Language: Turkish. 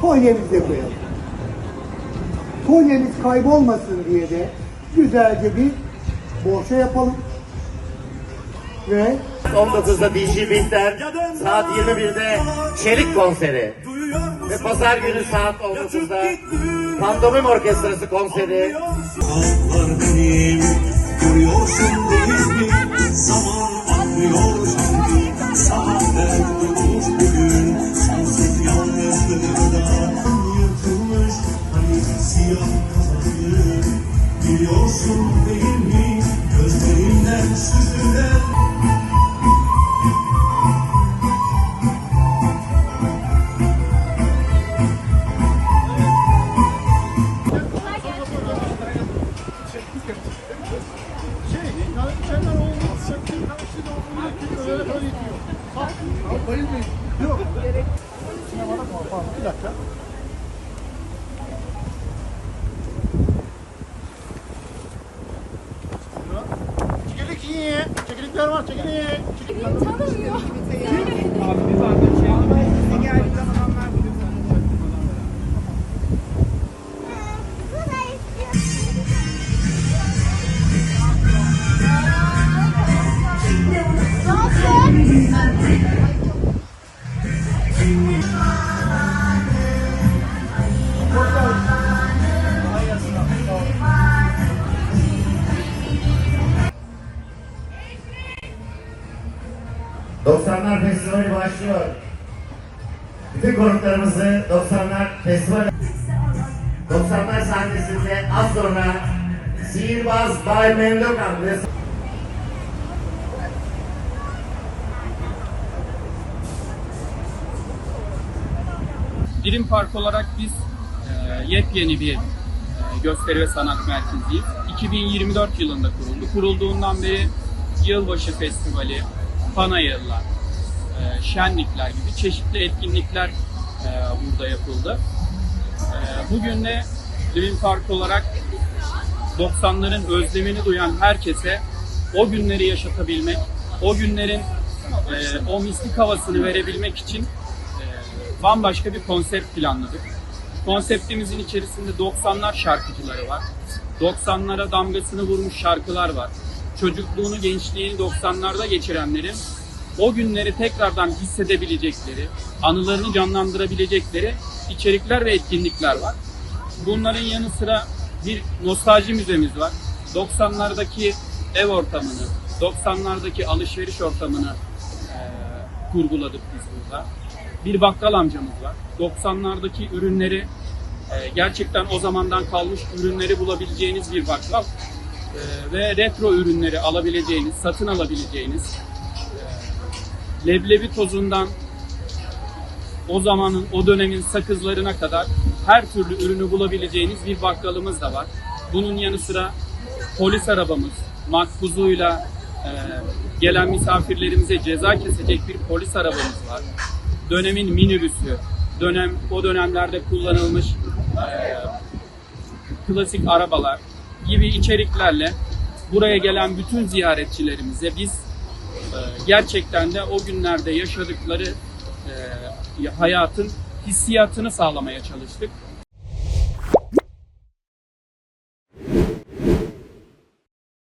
kolyemizi de koyalım. Kolyemiz kaybolmasın diye de güzelce bir borça yapalım. Ve 19'da DJ Bihter, saat 21'de Çelik konseri. Ve pazar günü saat 19'da Pandomim Orkestrası konseri. Benim Görüyorsun değil mi Zaman akmıyor şimdi Çekirdek iyi. Çekirdekler var. Çekirdek. Tanımıyor. '90'lar Festivali başlıyor. Bütün konuklarımızı 90'lar Festivali 90'lar sahnesinde az sonra Sihirbaz Bay Mendokan ve Bilim Park olarak biz e, yepyeni bir e, gösteri ve sanat merkeziyiz. 2024 yılında kuruldu. Kurulduğundan beri Yılbaşı Festivali, panayırlar, e, şenlikler gibi çeşitli etkinlikler e, burada yapıldı. E, bugün de Bilim Park olarak 90'ların özlemini duyan herkese o günleri yaşatabilmek, o günlerin o mistik havasını verebilmek için bambaşka bir konsept planladık. Konseptimizin içerisinde 90'lar şarkıcıları var. 90'lara damgasını vurmuş şarkılar var. Çocukluğunu, gençliğini 90'larda geçirenlerin o günleri tekrardan hissedebilecekleri, anılarını canlandırabilecekleri içerikler ve etkinlikler var. Bunların yanı sıra bir nostalji müzemiz var. 90'lardaki ev ortamını, 90'lardaki alışveriş ortamını e, kurguladık biz burada. Bir bakkal amcamız var. 90'lardaki ürünleri e, gerçekten o zamandan kalmış ürünleri bulabileceğiniz bir bakkal. E, ve retro ürünleri alabileceğiniz, satın alabileceğiniz leblebi tozundan o zamanın, o dönemin sakızlarına kadar her türlü ürünü bulabileceğiniz bir bakkalımız da var. Bunun yanı sıra polis arabamız, makbuzuyla e, gelen misafirlerimize ceza kesecek bir polis arabamız var. Dönemin minibüsü, dönem o dönemlerde kullanılmış e, klasik arabalar gibi içeriklerle buraya gelen bütün ziyaretçilerimize biz gerçekten de o günlerde yaşadıkları e, hayatın hissiyatını sağlamaya çalıştık.